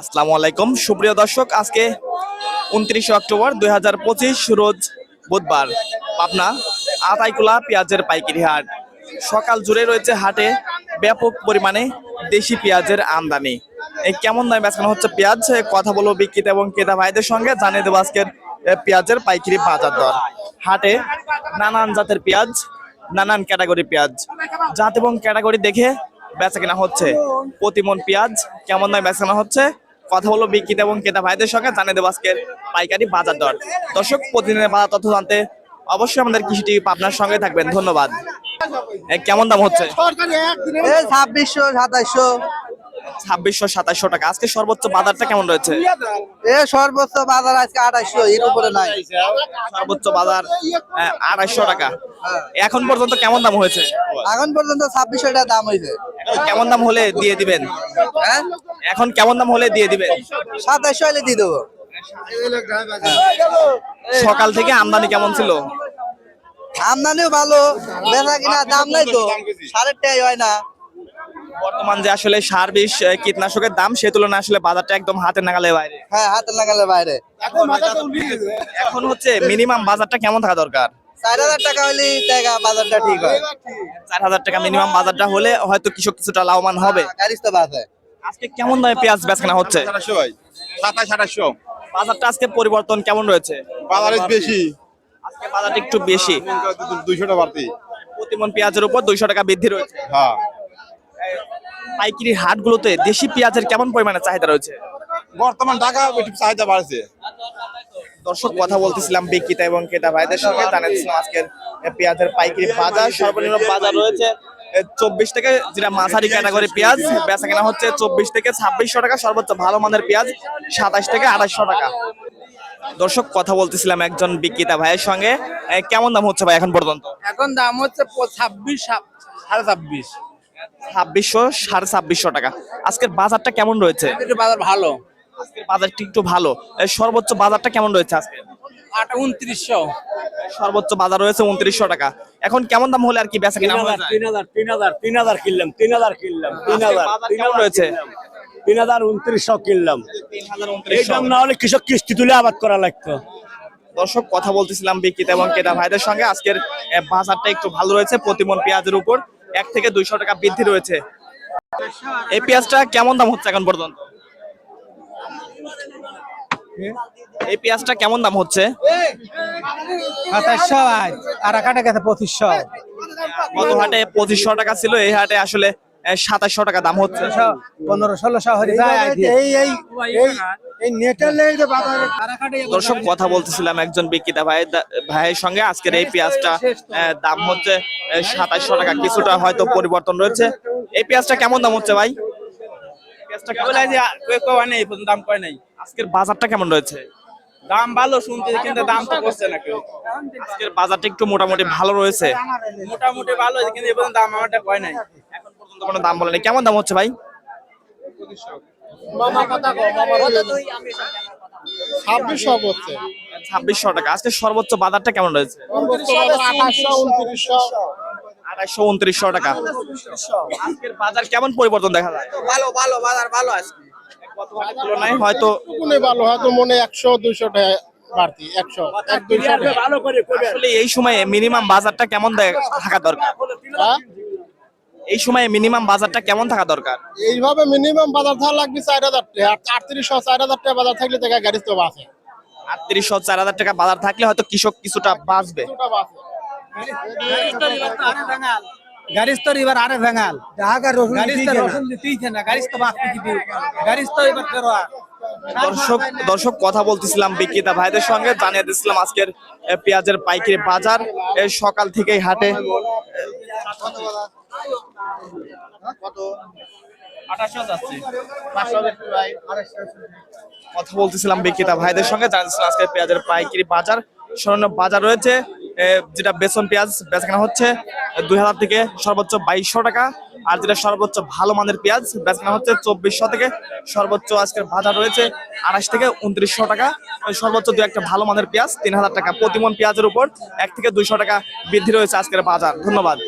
আসসালামু আলাইকুম। সুপ্রিয় দর্শক, আজকে উনত্রিশে অক্টোবর দুই হাজার পঁচিশ রোজ বুধবার, পাবনা আতাইকুলা পেঁয়াজের পাইকারি হাট। সকাল জুড়ে রয়েছে হাটে ব্যাপক পরিমাণে দেশি পেঁয়াজের আমদানি। কেমন দামে বেচানো হচ্ছে পেঁয়াজ? কথা বলব বিক্রেতা এবং ক্রেতা ভাইদের সঙ্গে। জানিয়ে দেবো আজকের পেঁয়াজের পাইকারি বাজার দর। হাটে নানান জাতের পেঁয়াজ, নানান ক্যাটাগরি পেঁয়াজ। জাত এবং ক্যাটাগরি দেখে বেচা কেনা হচ্ছে। প্রতিমন পেঁয়াজ, কেমন দামে বেচা হচ্ছে? কথা বলব বিক্রেতা এবং ক্রেতা ভাইদের সঙ্গে জানিয়ে দেবো আজকের পাইকারি বাজার দর। দর্শক প্রতিদিনের বাজার তথ্য জানতে অবশ্যই আমাদের কৃষি টিভি আপনার সঙ্গে থাকবেন। ধন্যবাদ। কেমন দাম হচ্ছে? ছাব্বিশশো সাতাইশশো। ছাব্বিশশো সাতাশশো টাকা। আজকে সর্বোচ্চ বাজারটা কেমন রয়েছে? এ সর্বোচ্চ বাজার আজকে আঠাইশশো এর উপরে নাই। সর্বোচ্চ বাজার আড়াইশো টাকা। এখন পর্যন্ত কেমন দাম হয়েছে? এখন পর্যন্ত ছাব্বিশশো টাকা দাম হয়েছে। কেমন দাম হলে দিয়ে দিবেন? হ্যাঁ? এখন কেমন দাম হলে দিয়ে দিবেন? সাতাইশশো হলে দিয়ে দেবো। সকাল থেকে আমদানি কেমন ছিল? আমদানিও ভালো। বেচা কিনা দাম নাই তো। সাড়ে টাই হয় না। বর্তমান যে আসলে সার বিষ কীটনাশকের দাম সে তুলনায় আসলে বাজারটা একদম হাতের নাগালে বাইরে। হ্যাঁ হাতে লাগালে বাইরে। এখন হচ্ছে। মিনিমাম বাজারটা কেমন থাকা দরকার? চার হাজার টাকা হলে টাকা বাজারটা ঠিক হয়। চার হাজার টাকা মিনিমাম বাজারটা হলে হয়তো কৃষক কিছুটা লাভবান হবে। গাড়ি তো বাসে আজকে কেমন দামে পেঁয়াজ বেচকেনা হচ্ছে? সাতাশ আঠাশশো। বাজারটা আজকে পরিবর্তন কেমন রয়েছে? বাজারে বেশি। আজকে বাজারটা একটু বেশি। দুইশোটা বাড়তি। প্রতিমন পেঁয়াজের উপর দুইশো টাকা বৃদ্ধি রয়েছে। হ্যাঁ। পাইকারি হাটগুলোতে দেশি পেঁয়াজের কেমন পরিমাণে চাহিদা রয়েছে? বর্তমান টাকা একটু চাহিদা বাড়ছে। দর্শক কথা বলতেছিলাম বিক্রেতা এবং ক্রেতা ভাইদের সঙ্গে। জানাচ্ছিলাম আজকের পেঁয়াজের পাইকারি বাজার। সর্বনিম্ন বাজার রয়েছে চব্বিশ থেকে যেটা মাঝারি ক্যাটাগরি পেঁয়াজ। বেচা কেনা হচ্ছে চব্বিশ থেকে ছাব্বিশশো টাকা। সর্বোচ্চ ভালো মানের পেঁয়াজ সাতাশ থেকে আঠাশশো টাকা। দর্শক কথা বলতেছিলাম একজন বিক্রেতা ভাইয়ের সঙ্গে। কেমন দাম হচ্ছে ভাই এখন পর্যন্ত? এখন দাম হচ্ছে ছাব্বিশ সাড়ে ছাব্বিশ। ছাব্বিশশো সাড়ে ছাব্বিশশো টাকা। আজকের বাজারটা কেমন রয়েছে? বাজার ভালো। আজকের বাজারটা একটু ভালো। সর্বোচ্চ বাজারটা কেমন রয়েছে আজকে? আট উনত্রিশশো। সর্বোচ্চ বাজার রয়েছে উনত্রিশশো টাকা। এখন কেমন দাম হলে আর কি বেচা কেনা? তিন হাজার তিন হাজার তিন হাজার কিনলাম তিন হাজার কিনলাম তিন হাজার বাজার কেমন রয়েছে? তিন হাজার উনত্রিশশো কিনলাম। তিন হাজার এই দাম না হলে কৃষক কিস্তি তুলে আবাদ করা লাগতো। দর্শক কথা বলতেছিলাম বিক্রেতা এবং ক্রেতা ভাইদের সঙ্গে। আজকের বাজারটা একটু ভালো রয়েছে প্রতিমন পেঁয়াজের উপর। এক থেকে দুইশো টাকা বৃদ্ধি রয়েছে। এই পেঁয়াজটা কেমন দাম হচ্ছে এখন পর্যন্ত? এই পেঁয়াজটা কেমন দাম হচ্ছে? সাতাইশশো আর কাটা গেছে পঁচিশশো। গত হাটে পঁচিশশো টাকা ছিল এই হাটে আসলে সাতাশশো টাকা দাম হচ্ছে। পনেরো ষোলোশো যায় এই এই এই নেটের লেগে যে বাজারে দর্শক কথা বলতেছিলাম একজন বিক্রেতা ভাই ভাইয়ের সঙ্গে। আজকের এই পেঁয়াজটা দাম হচ্ছে সাতাশশো টাকা। কিছুটা হয়তো পরিবর্তন রয়েছে। এই পেঁয়াজটা কেমন দাম হচ্ছে ভাই? পেঁয়াজটা কেমন- নেই দাম কয় নাই। আজকের বাজারটা কেমন রয়েছে? দাম ভালো শুনতে কিন্তু দাম তো করছে না কেউ। আজকের বাজারটা একটু মোটামুটি ভালো রয়েছে? মোটামুটি ভালো কিন্তু এ পর্যন্ত দাম আমারটা কয় নাই। এখন পর্যন্ত কোনো দাম বলেনি। কেমন দাম হচ্ছে ভাই? ছাব্বিশশো হচ্ছে। ছাব্বিশশো টাকা। আজকে সর্বোচ্চ বাজারটা কেমন রয়েছে? আঠাশশো উনত্রিশশো আড়াইশো উনত্রিশশো টাকা। আজকের বাজার কেমন পরিবর্তন দেখা যায়? ভালো ভালো বাজার ভালো তুলনায় হয়তো কোনে ভালো হয়তো মনে একশো দুইশো টাকা বাড়তি একশো এক দুইশো টাকা। ভালো করে করবে আসলে এই সময়ে মিনিমাম বাজারটা কেমন থাকা দরকার? হ্যাঁ? এই সময়ে মিনিমাম বাজারটা কেমন থাকা দরকার? এইভাবে মিনিমাম বাজার থাকা লাগবে চার হাজার টাকা। আটত্রিশশো চার হাজার টাকা বাজার থাকলে দেখা গাড়ি তো বাসে আটত্রিশশো চার হাজার টাকা বাজার থাকলে হয়তো কৃষক কিছুটা বাঁচবে। তো এবার আরে ভেঙাল। রসুন না দিবে এবার দর্শক দর্শক কথা বলতেছিলাম বিক্রেতা ভাইদের সঙ্গে জানিয়ে দিচ্ছিলাম আজকের পেঁয়াজের পাইকারি বাজার। সকাল থেকেই হাটে কথা বলতেছিলাম বিক্রেতা ভাইদের সঙ্গে জানিয়েছিলাম আজকে পেঁয়াজের পাইকারি বাজার স্বর্ণ বাজার রয়েছে। যেটা বেসন পেঁয়াজ বেচাকেনা হচ্ছে দুই হাজার থেকে সর্বোচ্চ বাইশশো টাকা। আর যেটা সর্বোচ্চ ভালো মানের পেঁয়াজ বেচাকেনা হচ্ছে চব্বিশশো থেকে সর্বোচ্চ আজকের বাজার রয়েছে আড়াইশ থেকে উনত্রিশশো টাকা। সর্বোচ্চ দু একটা ভালো মানের পেঁয়াজ, তিন হাজার টাকা। প্রতিমন পেঁয়াজের উপর এক থেকে দুইশো টাকা বৃদ্ধি রয়েছে আজকের বাজার। ধন্যবাদ।